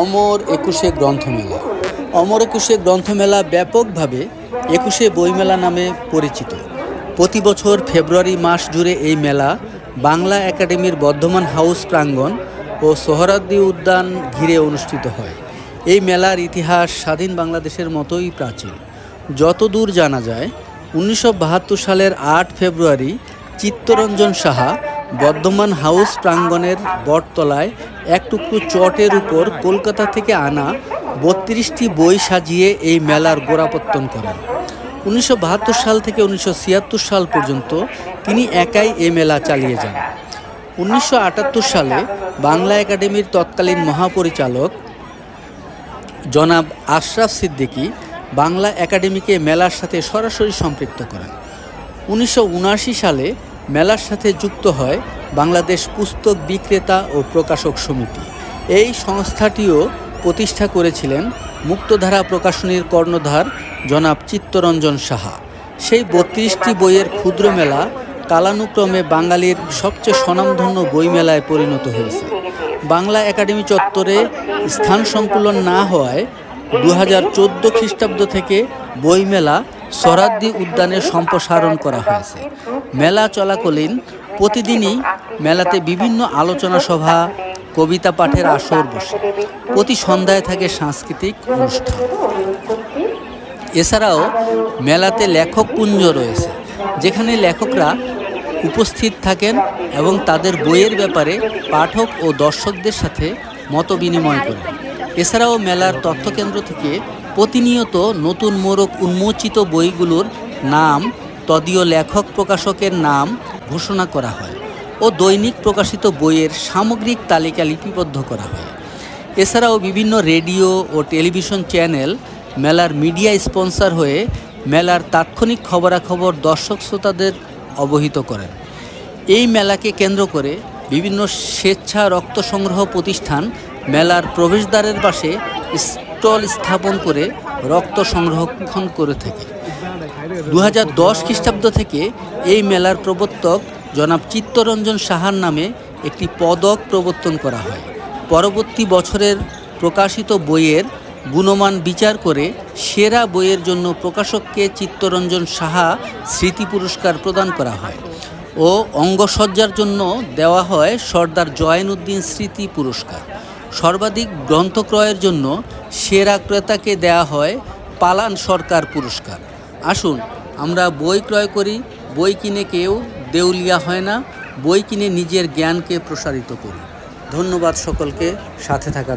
অমর একুশে গ্রন্থমেলা। অমর একুশে গ্রন্থমেলা ব্যাপকভাবে একুশে বইমেলা নামে পরিচিত। প্রতি বছর ফেব্রুয়ারি মাস জুড়ে এই মেলা বাংলা একাডেমির বর্ধমান হাউস প্রাঙ্গণ ও সোহরাদ্দি উদ্যান ঘিরে অনুষ্ঠিত হয়। এই মেলার ইতিহাস স্বাধীন বাংলাদেশের মতোই প্রাচীন। যতদূর জানা যায়, উনিশশো বাহাত্তর সালের আট ফেব্রুয়ারি চিত্তরঞ্জন সাহা বর্ধমান হাউস প্রাঙ্গণের বটতলায় এক টুকরো চটের উপর কলকাতা থেকে আনা বত্রিশটি বই সাজিয়ে এই মেলার গোড়াপত্তন করেন। উনিশশো বাহাত্তর সাল থেকে উনিশশো ছিয়াত্তর সাল পর্যন্ত তিনি একাই এই মেলা চালিয়ে যান। উনিশশো আটাত্তর সালে বাংলা একাডেমির তৎকালীন মহাপরিচালক জনাব আশরাফ সিদ্দিকী বাংলা একাডেমিকে মেলার সাথে সরাসরি সম্পৃক্ত করেন। উনিশশো সালে মেলার সাথে যুক্ত হয় বাংলাদেশ পুস্তক বিক্রেতা ও প্রকাশক সমিতি। এই সংস্থাটিও প্রতিষ্ঠা করেছিলেন মুক্তধারা প্রকাশনীর কর্ণধার জনাব চিত্তরঞ্জন সাহা। সেই বত্রিশটি বইয়ের ক্ষুদ্র মেলা কালানুক্রমে বাঙালির সবচেয়ে স্বনামধন্য বইমেলায় পরিণত হয়েছে। বাংলা একাডেমি চত্বরে স্থান সংকুলন না হওয়ায় দু হাজার চোদ্দ খ্রিস্টাব্দ থেকে বইমেলা সরাদ্দি উদ্যানে সম্প্রসারণ করা হয়েছে। মেলা চলাকালীন প্রতিদিনই মেলাতে বিভিন্ন আলোচনা সভা, কবিতা পাঠের আসর বসে। প্রতি সন্ধ্যায় থাকে সাংস্কৃতিক অনুষ্ঠান। এছাড়াও মেলাতে লেখক কুঞ্জ রয়েছে, যেখানে লেখকরা উপস্থিত থাকেন এবং তাদের বইয়ের ব্যাপারে পাঠক ও দর্শকদের সাথে মত বিনিময় করেন। এছাড়াও মেলার তথ্যকেন্দ্র থেকে প্রতিনিয়ত নতুন মোড়ক উন্মোচিত বইগুলোর নাম, তদীয় লেখক প্রকাশকের নাম ঘোষণা করা হয়। ও দৈনিক প্রকাশিত বইয়ের সামগ্রিক তালিকা লিপিবদ্ধ করা হয়। এছাড়াও বিভিন্ন রেডিও ও টেলিভিশন চ্যানেল মেলার মিডিয়া স্পন্সর হয়ে মেলার তাৎক্ষণিক খবরাখবর দর্শক শ্রোতাদের অবহিত করেন। এই মেলাকে কেন্দ্র করে বিভিন্ন স্বেচ্ছা রক্ত সংগ্রহ প্রতিষ্ঠান মেলার প্রবেশদ্বারের পাশে স্টল স্থাপন করে রক্ত সংরক্ষণ করে থাকে। দু হাজার দশ খ্রিস্টাব্দ থেকে এই মেলার প্রবর্তক জনাব চিত্তরঞ্জন সাহার নামে একটি পদক প্রবর্তন করা হয়। পরবর্তী বছরের প্রকাশিত বইয়ের গুণমান বিচার করে সেরা বইয়ের জন্য প্রকাশককে চিত্তরঞ্জন সাহা স্মৃতি পুরস্কার প্রদান করা হয় ও অঙ্গসজ্জার জন্য দেওয়া হয় সর্দার জয়নুদ্দিন স্মৃতি পুরস্কার। সর্বাধিক গ্রন্থ ক্রয়ের জন্য সেরা ক্রেতাকে দেওয়া হয় পালান সরকার পুরস্কার। আসুন আমরা বই ক্রয় করি, বই কিনে কেউ দেউলিয়া হয় না বই কিনে নিজের জ্ঞানকে প্রসারিত করি। ধন্যবাদ সকলকে সাথে থাকার জন্য।